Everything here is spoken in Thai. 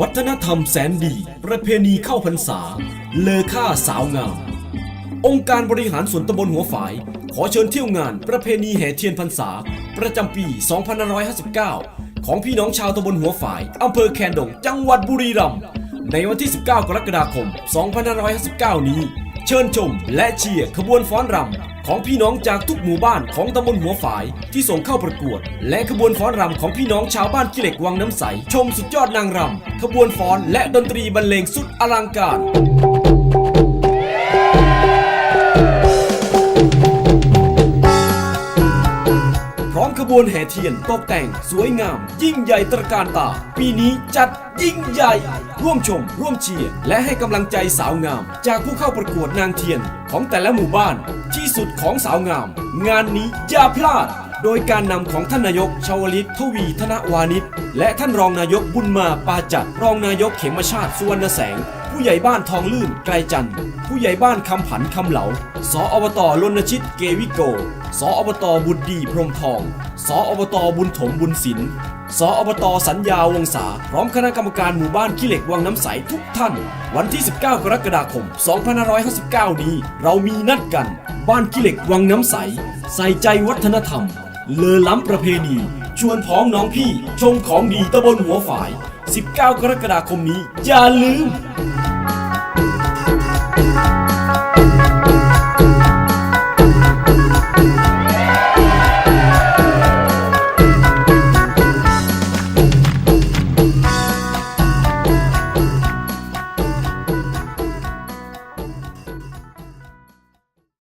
วัฒนธรรมแสนดี ประเพณีเข้าพรรษา เลอค่าสาวงาม องค์การบริหารส่วนตำบลหัวฝาย ขอเชิญเที่ยวงานประเพณีแห่เทียนพรรษา ประจำปี 2559 ของพี่น้องชาวตำบลหัวฝายอำเภอแคนดง จังหวัดบุรีรัมย์ในวันที่ 19 กรกฎาคม 2559 นี้ เชิญชม และเชียร์ขบวนฟ้อนรำของพี่น้องจากทุกหมู่บ้านของตำบลหัวฝายที่ส่งเข้าประกวด และขบวนฟ้อนรำของพี่น้องชาวบ้านกิเหล็กวังน้ำใส ชมสุดยอดนางรำขบวนฟ้อนและดนตรีบรรเลงสุดอลังการ บวนแห่เทียนตกแต่งสวยงาม ยิ่งใหญ่ตระการตา ปีนี้จัดยิ่งใหญ่ ร่วมชม ร่วมเชียร์และให้กำลังใจสาวงาม จากผู้เข้าประกวดนางเทียนของแต่ละหมู่บ้านที่สุดของสาวงาม งานนี้อย่าพลาด โดยการนำของท่านนายกชาวลิตทวีธนวานิชและท่านรองนายกบุญมาปาจัดรองนายกเขมชาติสุวรรณแสง ผู้ใหญ่บ้านทองลื่นไกลจันทร์ผู้ใหญ่บ้านคำผันคำเหลาสออบตรณชิตเกวิโกสออบตบุญดีพรมทองสออบตบุญถมบุญศิลป์สออบตสัญญาวงศาพร้อมคณะกรรมการหมู่บ้านขี้เหล็กวังน้ำใสทุกท่าน วันที่ 19 กรกฎาคม 2559 นี้ เรามีนัดกัน บ้านขี้เหล็กวังน้ำใส ใส่ใจวัฒนธรรม เลอล้ำประเพณี ชวนพ้องน้องพี่ ชมของดีตะบนหัวฝ่าย 19 กรกฎาคมนี้ อย่าลืม